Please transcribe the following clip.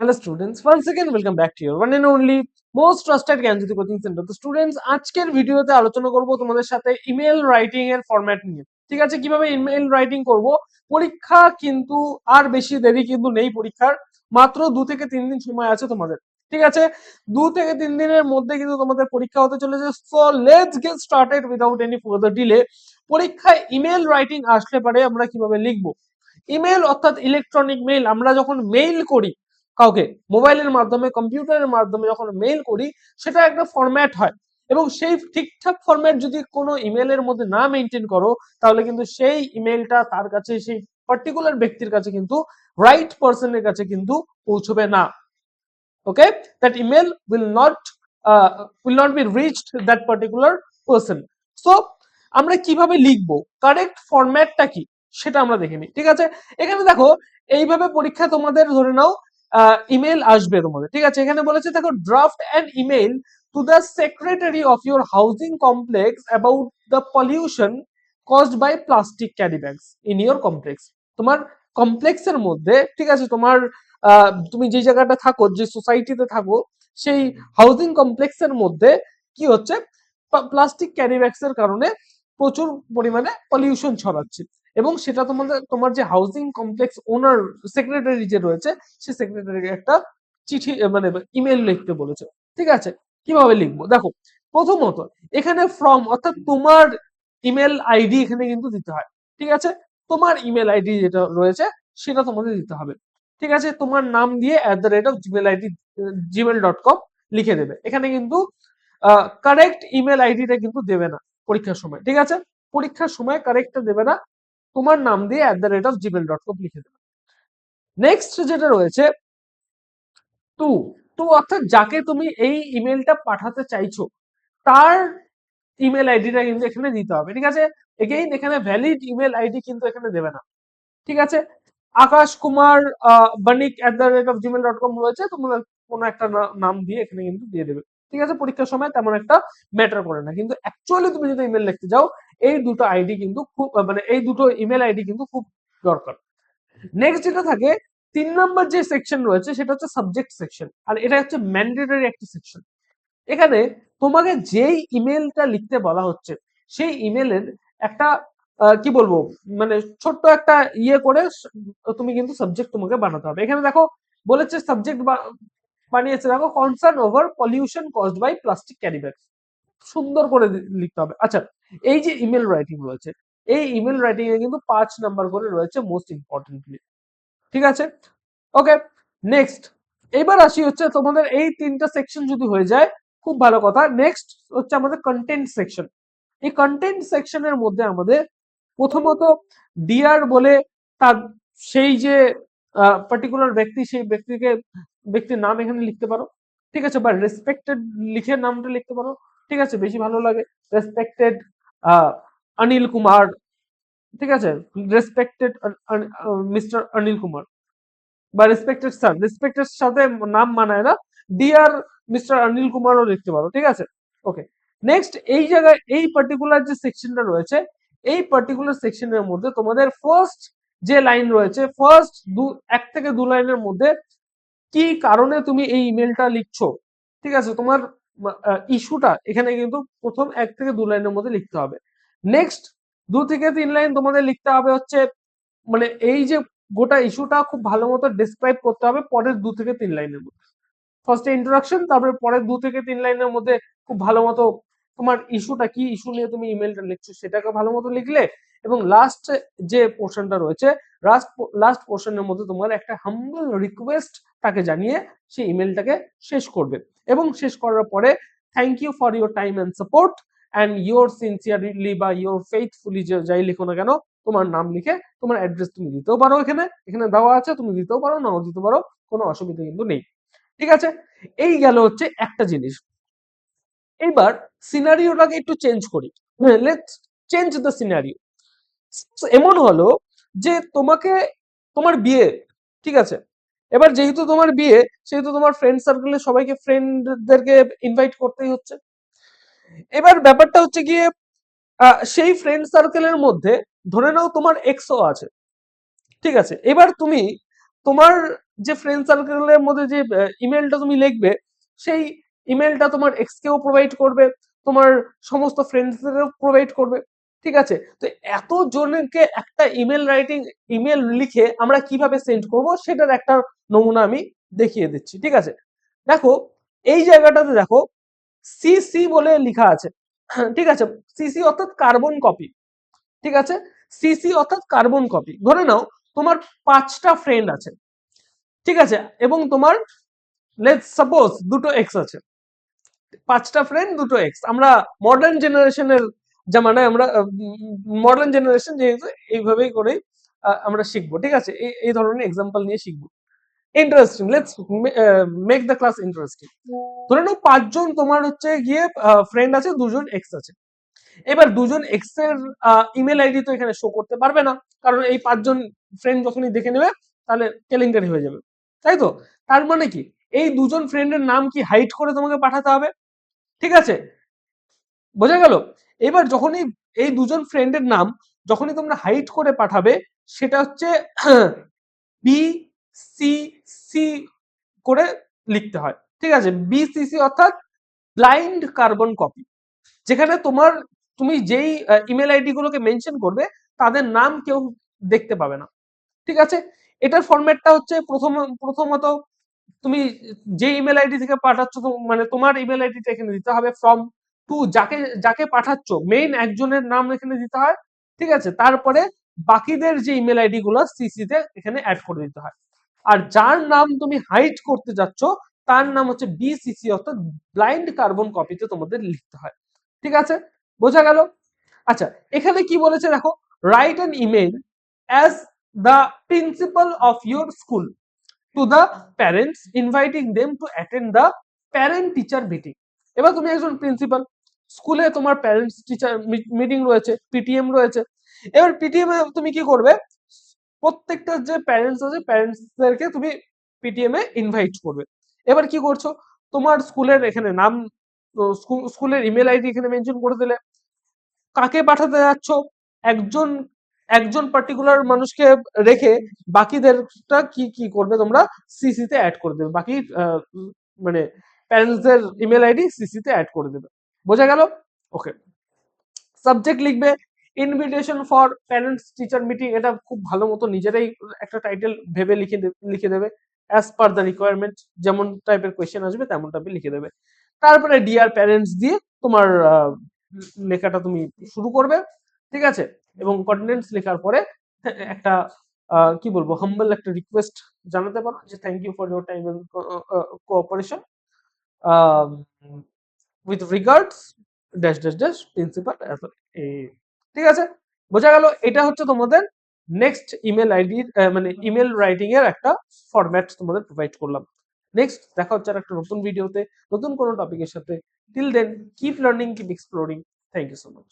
Hello students, once again welcome back to your one and only most trusted Gyanjyoti coaching centre তো students আজকের ভিডিওতে আলোচনা করব তোমাদের সাথে ইমেল রাইটিং এর ফরম্যাট নিয়ে। ঠিক আছে? কীভাবে ইমেল রাইটিং করব? পরীক্ষা কিন্তু আর বেশি দেরি কিন্তু নেই পরীক্ষার। মাত্র দু থেকে তিন দিন সময় আছে তোমাদের। ঠিক আছে? দু থেকে তিন দিনের মধ্যে কিন্তু তোমাদের পরীক্ষা হতে চলেছে। So let's get started without any further delay পরীক্ষায় ইমেল রাইটিং আসলে পারে আমরা কীভাবে লিখব? ইমেল অর্থাৎ ইলেকট্রনিক মেইল আমরা যখন মেইল করি কাউকে মোবাইলের মাধ্যমে, কম্পিউটারের মাধ্যমে যখন মেইল করি, সেটা একটা ফরম্যাট হয়। এবং সেই ঠিকঠাক ফরম্যাট যদি কোনো ইমেলের মধ্যে না মেনটেন করো, তাহলে কিন্তু সেই ইমেলটা তার কাছে, সেই পার্টিকুলার ব্যক্তির কাছে কিন্তু রাইট পার্সনের কাছে কিন্তু পৌঁছবে না। Okay that email will not will not be reached that particular person so আমরা কীভাবে লিখব? কারেক্ট ফরম্যাটটা কি? সেটা আমরা দেখে নিই। ঠিক আছে? এখানে দেখো, এইভাবে পরীক্ষা তোমাদের ধরে নাও ইমেল আসবে তোমাদের, ঠিক আছে? এখানে বলেছে, দেখো draft an email to the secretary of your housing complex about the pollution caused by plastic carry bags in your complex তোমার কমপ্লেক্সের মধ্যে, ঠিক আছে, তোমার তুমি যে জায়গাটা থাকো, যে সোসাইটিতে থাকো, সেই হাউজিং কমপ্লেক্সের মধ্যে কি হচ্ছে? প্লাস্টিক ক্যারি ব্যাগস এর কারণে প্রচুর পরিমাণে পলিউশন ছড়াচ্ছে। এবং সেটা তোমাদের, তোমার যে হাউজিং কমপ্লেক্স ওনার সেক্রেটারি যে রয়েছে, সে সেক্রেটারি একটা চিঠি মানে ইমেল লিখতে বলেছে। ঠিক আছে? কীভাবে লিখব? দেখো, প্রথমত, এখানে ফ্রম অর্থাৎ তোমার ইমেল আইডি এখানে কিন্তু দিতে হয়। ঠিক আছে? তোমার ইমেল আইডি যেটা রয়েছে, সেটা তোমাদের দিতে হবে। ঠিক আছে? তোমার নাম দিয়ে at the rate of Gmail ID Gmail dot com লিখে দেবে। এখানে কিন্তু কারেক্ট ইমেল আইডিটা কিন্তু দেবে না পরীক্ষার সময়। ঠিক আছে? পরীক্ষার সময় কারেক্টটা দেবে না। তোমার নাম দিয়ে at the rate of Gmail dot com লিখে দেবে। নেক্সট যেটা রয়েছে টু টু অর্থাৎ যাকে তুমি এই ইমেলটা পাঠাতে চাইছো, তার ইমেল আইডিটা কিন্তু এখানে দিতে হবে। ঠিক আছে? এগেইন এখানে ভ্যালিড ইমেল আইডি কিন্তু এখানে দেবে না। ঠিক আছে? Akash Kumar Banik at the rate of Gmail dot com রয়েছে তোমরা কোনো একটা নাম দিয়ে এখানে কিন্তু দিয়ে দেবে। ঠিক আছে? পরীক্ষার সময় তেমন একটা ম্যাটার করে না। কিন্তু অ্যাকচুয়ালি তুমি যদি ইমেল লিখতে যাও এই দুটো আইডি কিন্তু খুব মানে এই দুটো ইমেল আইডি কিন্তু খুব দরকার। নেক্সট যেটা থাকে, তিন নম্বর যে সেকশন রয়েছে, সেটা হচ্ছে সাবজেক্ট সেকশন আর এটা হচ্ছে ম্যান্ডেটরি একটা সেকশন এখানে তোমাকে যেই ইমেলটা লিখতে বলা হচ্ছে, সেই ইমেলের একটা কি বলব মানে ছোট্ট একটা ইয়ে করে তুমি কিন্তু সাবজেক্ট তোমাকে বানাতে হবে। এখানে দেখো, বলেছে সাবজেক্ট বানিয়েছে, দেখো concern over pollution caused by plastic carry bag সুন্দর করে লিখতে হবে। আচ্ছা এই যে ইমেল রাইটিং রয়েছে, এই ইমেল রাইটিং এ কিন্তু পাঁচ নাম্বার করে রয়েছে মোস্ট ইম্পর্টেন্টলি ঠিক আছে? ওকে নেক্সট এবার আসি হচ্ছে তোমাদের এই তিনটা সেকশন যদি হয়ে যায়, খুব ভালো কথা। নেক্সট হচ্ছে আমাদের কন্টেন্ট সেকশন এই কন্টেন্ট সেকশনের মধ্যে আমাদের প্রথমত ডিয়ার বলে তার সেই যে পার্টিকুলার ব্যক্তি, সেই ব্যক্তিকে, ব্যক্তির নাম এখানে লিখতে পারো, ঠিক আছে? বা রেসপেক্টেড লিখে নামটা লিখতে পারো, ঠিক আছে? বেশি ভালো লাগে। রেসপেক্টেড অনিল কুমার, ঠিক আছে? Respected mister Anil Kumar. বা রেসপেক্টেড স্যার রেসপেক্টেড সাথে নাম মানায় না। ডিয়ার মিস্টার অনিল কুমারও লিখতে পারো, ঠিক আছে? ওকে নেক্সট এই জায়গায়, এই পার্টিকুলার যে সেকশনটা রয়েছে, এই পার্টিকুলার সেকশনের মধ্যে তোমাদের ফার্স্ট যে লাইন রয়েছে ফার্স্ট দু, এক থেকে দু লাইনের মধ্যে কি কারণে তুমি এই ইমেলটা লিখছো? ঠিক আছে? তোমার ইস্যুটা এখানে কিন্তু প্রথম এক থেকে দু লাইনের মধ্যে লিখতে হবে। নেক্সট দু থেকে তিন লাইন তোমাদের লিখতে হবে হচ্ছে মানে এই যে গোটা ইস্যুটা খুব ভালো মতো ডিসক্রাইব করতে হবে পরের দু থেকে তিন লাইনের মধ্যে। ফার্স্টে ইন্ট্রোডাকশন তারপরে পরের দু থেকে তিন লাইনের মধ্যে খুব ভালো মতো তোমার ইস্যুটা কি ইস্যু নিয়ে তুমি ইমেলটা লিখছো সেটাকে ভালো মতো লিখলে এবং লাস্ট যে পোর্শনটা রয়েছে লাস্ট লাস্ট পোর্শনের মধ্যে তোমার একটা হাম্বল রিকোয়েস্ট তাকে জানিয়ে সেই ইমেলটাকে শেষ করবে। এবং শেষ করার পরে thank you for your time and support and your sincerely বা ইউর ফেইথফুলি যাই লিখো না কেন, তোমার নাম লিখে তোমার অ্যাড্রেস তুমি দিতেও পারো এখানে। এখানে দেওয়া আছে, তুমি দিতেও পারো, নাও দিতে পারো, কোনো অসুবিধা কিন্তু নেই। ঠিক আছে? এই গেল হচ্ছে একটা জিনিস। এইবার সিনারিওটাকে একটু চেঞ্জ করি। লেটস চেঞ্জ দ্য সিনারিও এমন হলো যে তোমাকে তোমার বিয়ে, ঠিক আছে? এবার যেহেতু তোমার বিয়ে, সেহেতু তোমার ফ্রেন্ড সার্কেলে সবাইকে ফ্রেন্ডদেরকে ইনভাইট করতেই হচ্ছে। এবার ব্যাপারটা হচ্ছে গিয়ে সেই ফ্রেন্ড সার্কেলের মধ্যে ধরে নাও তোমার এক্সও আছে, ঠিক আছে? এবার তুমি তোমার যে ফ্রেন্ড সার্কেলের মধ্যে যে ইমেলটা তুমি লিখবে, সেই ইমেলটা তোমার এক্স কেও প্রোভাইড করবে, তোমার সমস্ত ফ্রেন্ডসদেরও প্রোভাইড করবে। ঠিক আছে? তো এত জনকে একটা ইমেল রাইটিং ইমেল লিখে আমরা কীভাবে সেন্ড করব সেটার একটা নমুনা আমি দেখিয়ে দিচ্ছি, ঠিক আছে? দেখো, এই জায়গাটাতে দেখো সিসি বলে লেখা আছে, ঠিক আছে? সিসি অর্থাৎ কার্বন কপি ঠিক আছে? সিসি অর্থাৎ কার্বন কপি ধরে নাও, তোমার পাঁচটা ফ্রেন্ড আছে, ঠিক আছে? এবং তোমার লেট সাপোজ দুটো এক্স আছে, পাঁচটা ফ্রেন্ড দুটো এক্স আমরা মডার্ন জেনারেশনের জামানায় আমরা মডার্ন জেনারেশন যেহেতু এইভাবেই করেই আমরা শিখব। ঠিক আছে? এই ধরনের এক্সাম্পল নিয়ে শিখব। Interesting let's make the class interesting ধরে নাও পাঁচজন তোমার হচ্ছে গিয়ে ফ্রেন্ড আছে, দুজন এক্স আছে। এবার দুজন এক্সের ইমেল আইডি তো এখানে শো করতে পারবে না। কারণ এই পাঁচজন ফ্রেন্ড যখনই দেখে নেবে, তাহলে কেলেঙ্কারি হয়ে যাবে। তাই তো? তার মানে কি? এই দুজন ফ্রেন্ডের নাম কি হাইড করে তোমাকে পাঠাতে হবে? ঠিক আছে? বোঝা গেল? এবার যখনই এই দুজন ফ্রেন্ডের নাম যখনই তোমরা হাইড করে পাঠাবে, সেটা হচ্ছে বি সি সি করে লিখতে হয়। ঠিক আছে? বিসিসি অর্থাৎ ব্লাইন্ড কার্বন কপি যেখানে তোমার, তুমি যেই ইমেল আইডি গুলোকে মেনশন করবে, তাদের নাম কেউ দেখতে পাবে না। ঠিক আছে? এটার ফরম্যাটটা হচ্ছে প্রথম, প্রথমত তুমি যে ইমেল আইডি থেকে পাঠাচ্ছ মানে তোমার ইমেল আইডিটা এখানে দিতে হবে ফ্রম টু যাকে যাকে পাঠাচ্ছ মেইন একজনের নাম এখানে দিতে হয়, ঠিক আছে? তারপরে বাকিদের যে ইমেল আইডি গুলো সিসিতে এখানে অ্যাড করে দিতে হয়। আর যার নাম তুমি হাইড করতে যাচ্ছ, তার নাম হচ্ছে বিসিসি অর্থাৎ ব্লাইন্ড কার্বন কপিতে তোমাদের লিখতে হয়। ঠিক আছে? বোঝা গেল? আচ্ছা এখানে কি বলেছে দেখো? Write an email as the principal of your school to the parents inviting them to attend the parent teacher meeting এবার তুমি একজন প্রিন্সিপাল স্কুলে তোমার প্যারেন্টস টিচার মিটিং রয়েছে পিটিএম রয়েছে। এবার পিটিএম এ তুমি কি করবে? প্রত্যেকটা যে প্যারেন্টস আছে প্যারেন্টসদেরকে তুমি পিটিএম এ ইনভাইট করবে। এবার কি করছ? তোমার স্কুলের এখানে নাম স্কুলের ইমেল আইডি এখানে মেনশন করে দিলে। কাকে পাঠাতে যাচ্ছ? একজন একজন পার্টিকুলার মানুষকে রেখে বাকিদেরটা কি কি করবে? তোমরা সিসিতে অ্যাড করে দেবে। বাকি মানে প্যারেন্টসদের ইমেল আইডি সিসিতে অ্যাড করে দেবে। বোঝা গেল? ওকে সাবজেক্ট লিখবে invitation for parents teacher meeting এটা খুব ভালো মতো নিজেরাই একটা টাইটেল ভেবে লিখে লিখে দেবে। অ্যাজ পার দ্য রিকোয়ারমেন্ট যেমন টাইপের কোয়েশ্চেন আসবে তেমন টাইপের লিখে দেবে। তারপরে ডিয়ার প্যারেন্টস দিয়ে তোমার লেখাটা তুমি শুরু করবে, ঠিক আছে? এবং কন্টেন্টস লেখার পরে একটা কি বলব হাম্বল একটা রিকোয়েস্ট জানাতে পারো যে thank you for your time cooperation with regards dash dash dash principal ঠিক আছে? বোঝা গেল, এটা হচ্ছে তোমাদের নেক্সট ইমেল আইডি মানে ইমেল রাইটিং এর একটা ফরম্যাট তোমাদের প্রোভাইড করলাম। নেক্সট দেখা হচ্ছে আর একটা নতুন ভিডিওতে নতুন কোনো টপিকের সাথে। Till then keep learning keep exploring thank you so much